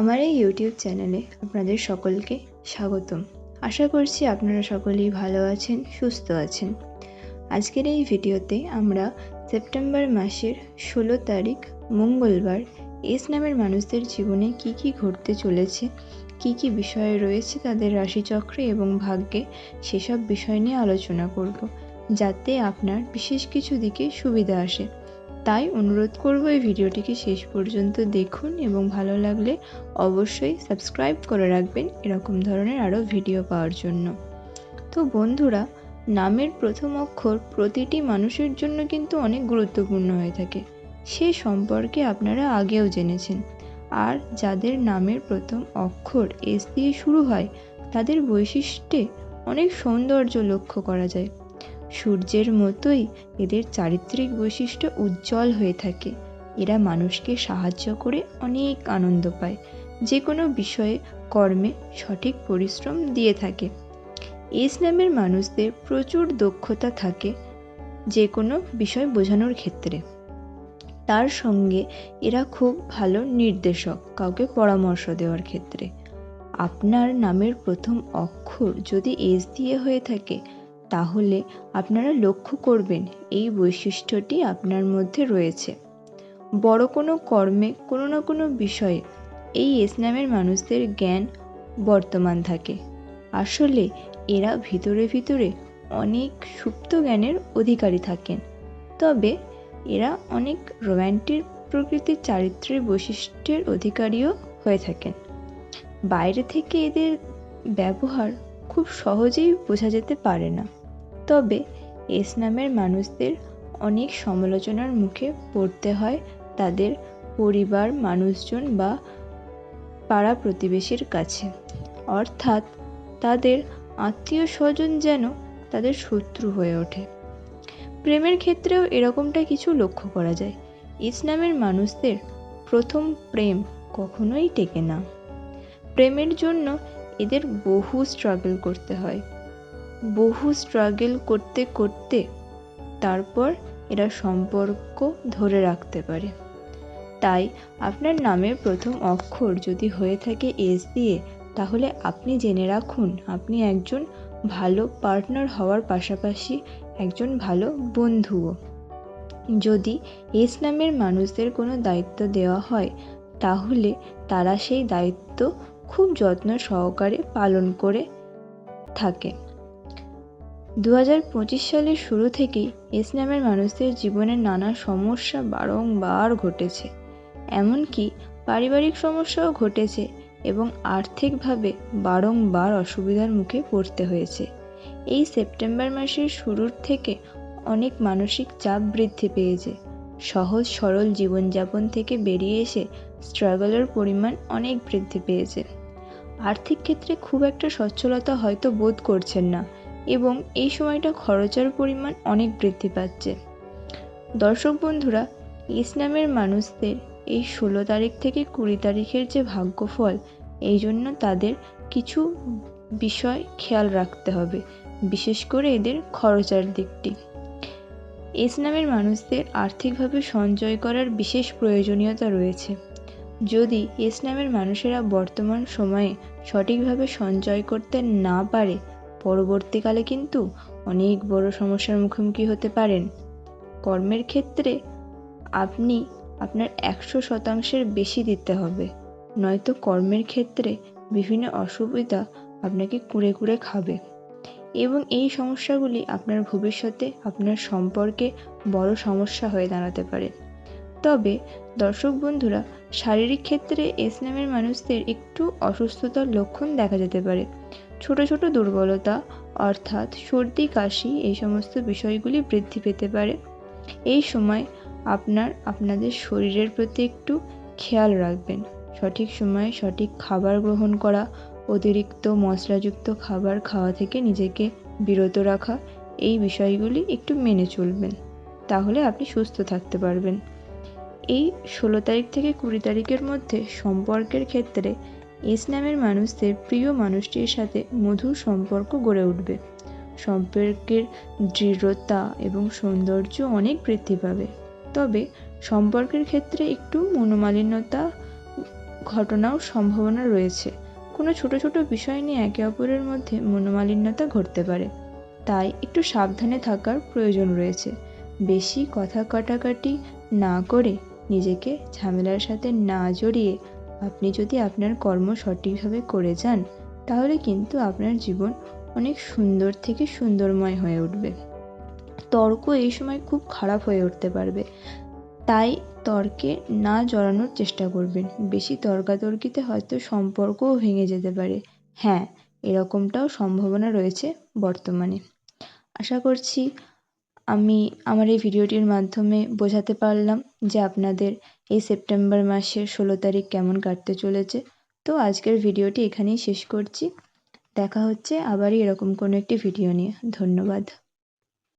আমার এই ইউটিউব চ্যানেলে আপনাদের সকলকে স্বাগতম। আশা করছি আপনারা সকলেই ভালো আছেন, সুস্থ আছেন। আজকের এই ভিডিওতে আমরা সেপ্টেম্বর মাসের ষোলো তারিখ, মঙ্গলবার এস নামের মানুষদের জীবনে কি কি ঘটতে চলেছে, কি কি বিষয় রয়েছে তাদের রাশিচক্রে এবং ভাগ্যে সেসব বিষয় নিয়ে আলোচনা করব, যাতে আপনার বিশেষ কিছু দিকে সুবিধা আসে। তাই অনুরোধ করব এই ভিডিওটিকে শেষ পর্যন্ত দেখুন এবং ভালো লাগলে অবশ্যই সাবস্ক্রাইব করে রাখবেন এরকম ধরনের আরও ভিডিও পাওয়ার জন্য। তো বন্ধুরা, নামের প্রথম অক্ষর প্রতিটি মানুষের জন্য কিন্তু অনেক গুরুত্বপূর্ণ হয়ে থাকে। সে সম্পর্কে আপনারা আগেও জেনেছেন। আর যাদের নামের প্রথম অক্ষর এস দিয়ে শুরু হয়, তাদের বৈশিষ্ট্যে অনেক সৌন্দর্য লক্ষ্য করা যায়। সূর্যের মতোই এদের চারিত্রিক বৈশিষ্ট্য উজ্জ্বল হয়ে থাকে। এরা মানুষকে সাহায্য করে অনেক আনন্দ পায়। যে কোনো বিষয়ে কর্মে সঠিক পরিশ্রম দিয়ে থাকে। এস নামের মানুষদের প্রচুর দক্ষতা থাকে যে কোনো বিষয় বোঝানোর ক্ষেত্রে। তার সঙ্গে এরা খুব ভালো নির্দেশক, কাউকে পরামর্শ দেওয়ার ক্ষেত্রে। আপনার নামের প্রথম অক্ষর যদি এস দিয়ে হয়ে থাকে তাহলে আপনারা লক্ষ্য করবেন এই বৈশিষ্ট্যটি আপনার মধ্যে রয়েছে। বড় কোনো কর্মে কোনো না কোনো বিষয়ে এই এস নামের মানুষদের জ্ঞান বর্তমান থাকে। আসলে এরা ভিতরে ভিতরে অনেক সুপ্ত জ্ঞানের অধিকারী থাকেন। তবে এরা অনেক রোম্যান্টিক প্রকৃতির চারিত্র্যের বৈশিষ্ট্যের অধিকারীও হয়ে থাকেন। বাইরে থেকে এদের ব্যবহার খুব সহজেই বোঝা যেতে পারে না। তবে এস নামের মানুষদের অনেক সমালোচনার মুখে পড়তে হয় তাদের পরিবার, মানুষজন বা পাড়া প্রতিবেশীর কাছে। অর্থাৎ তাদের আত্মীয় স্বজন যেন তাদের শত্রু হয়ে ওঠে। প্রেমের ক্ষেত্রেও এরকমটা কিছু লক্ষ্য করা যায়। ইসলামের মানুষদের প্রথম প্রেম কখনোই টেকে না। প্রেমের জন্য এদের বহু স্ট্রাগল করতে হয়। বহু স্ট্রাগল করতে করতে তারপর এরা সম্পর্ক ধরে রাখতে পারে। তাই আপনার নামের প্রথম অক্ষর যদি হয়ে থাকে এস দিয়ে, তাহলে আপনি জেনে রাখুন আপনি একজন ভালো পার্টনার হওয়ার পাশাপাশি একজন ভালো বন্ধুও। যদি এস নামের মানুষদের কোনো দায়িত্ব দেওয়া হয়, তাহলে তারা সেই দায়িত্ব খুব যত্ন সহকারে পালন করে থাকে। দু হাজার পঁচিশ সালের শুরু থেকেই ইসলামের মানুষদের জীবনে নানা সমস্যা বারংবার ঘটেছে। এমনকি পারিবারিক সমস্যাও ঘটেছে এবং আর্থিকভাবে বারংবার অসুবিধার মুখে পড়তে হয়েছে। এই সেপ্টেম্বর মাসের শুরুর থেকে অনেক মানসিক চাপ বৃদ্ধি পেয়েছে। সহজ সরল জীবনযাপন থেকে বেরিয়ে এসে স্ট্রাগলের পরিমাণ অনেক বৃদ্ধি পেয়েছে। আর্থিক ক্ষেত্রে খুব একটা সচ্ছলতা হয়তো বোধ করছেন না এবং এই সময়টা খরচের পরিমাণ অনেক বৃদ্ধি পাচ্ছে। দর্শক বন্ধুরা, ইসলামের মানুষদের এই ষোলো তারিখ থেকে কুড়ি তারিখের যে ভাগ্যফল, এই জন্য তাদের কিছু বিষয় খেয়াল রাখতে হবে, বিশেষ করে এদের খরচার দিকটি। ইসলামের মানুষদের আর্থিকভাবে সঞ্চয় করার বিশেষ প্রয়োজনীয়তা রয়েছে। যদি ইসলামের মানুষেরা বর্তমান সময়ে সঠিকভাবে সঞ্চয় করতে না পারে, পরবর্তীকালে কিন্তু অনেক বড় সমস্যার মুখোমুখি হতে পারেন। কর্মের ক্ষেত্রে আপনি আপনার একশো শতাংশের বেশি দিতে হবে। নয়তো কর্মের ক্ষেত্রে বিভিন্ন অসুবিধা আপনাকে কুড়ে কুড়ে খাবে। এবং এই সমস্যাগুলি আপনার ভবিষ্যতে আপনার সম্পর্কে বড় সমস্যা হয়ে দাঁড়াতে পারে। তবে দর্শক বন্ধুরা, শারীরিক ক্ষেত্রে এস নামের মানুষদের একটু অসুস্থতার লক্ষণ দেখা যেতে পারে। ছোট ছোট দুর্বলতা, অর্থাৎ সর্দি, কাশি, এই সমস্ত বিষয়গুলি বৃদ্ধি পেতে পারে। এই সময় আপনার, আপনাদের শরীরের প্রতি একটু খেয়াল রাখবেন। সঠিক সময়ে সঠিক খাবার গ্রহণ করা, অতিরিক্ত মশলাযুক্ত খাবার খাওয়া থেকে নিজেকে বিরত রাখা, এই বিষয়গুলি একটু মেনে চলবেন। তাহলে আপনি সুস্থ থাকতে পারবেন। এই ষোলো তারিখ থেকে কুড়ি তারিখের মধ্যে সম্পর্কের ক্ষেত্রে এস নামের মানুষদের প্রিয় মানুষটির সাথে মধুর সম্পর্ক গড়ে উঠবে। সম্পর্কের দৃঢ়তা এবং সৌন্দর্য অনেক বৃদ্ধি পাবে। তবে সম্পর্কের ক্ষেত্রে একটু মনোমালিন্যতা ঘটনাও সম্ভাবনা রয়েছে। কোনো ছোট ছোট বিষয় নিয়ে একে অপরের মধ্যে মনোমালিন্যতা ঘটতে পারে। তাই একটু সাবধানে থাকার প্রয়োজন রয়েছে। বেশি কথা কাটাকাটি না করে নিজেকে ঝামেলার সাথে না জড়িয়ে আপনি যদি আপনার কর্ম সঠিকভাবে করে যান, তাহলে কিন্তু আপনার জীবন অনেক সুন্দর থেকে সুন্দরময় হয়ে উঠবে। তর্ক এই সময় খুব খারাপ হয়ে উঠতে পারবে। তাই তর্কে না জড়ানোর চেষ্টা করবেন। বেশি তর্কাতর্কিতে হয়তো সম্পর্কও ভেঙে যেতে পারে। হ্যাঁ এরকমটাও সম্ভাবনা রয়েছে বর্তমানে। আশা করছি আমি আমার এই ভিডিওটির মাধ্যমে বোঝাতে পারলাম যে আপনাদের এই সেপ্টেম্বর মাসের ষোলো তারিখ কেমন কাটতে চলেছে। তো আজকের ভিডিওটি এখানেই শেষ করছি। দেখা হচ্ছে আবারই এরকম কোনো একটি ভিডিও নিয়ে। ধন্যবাদ।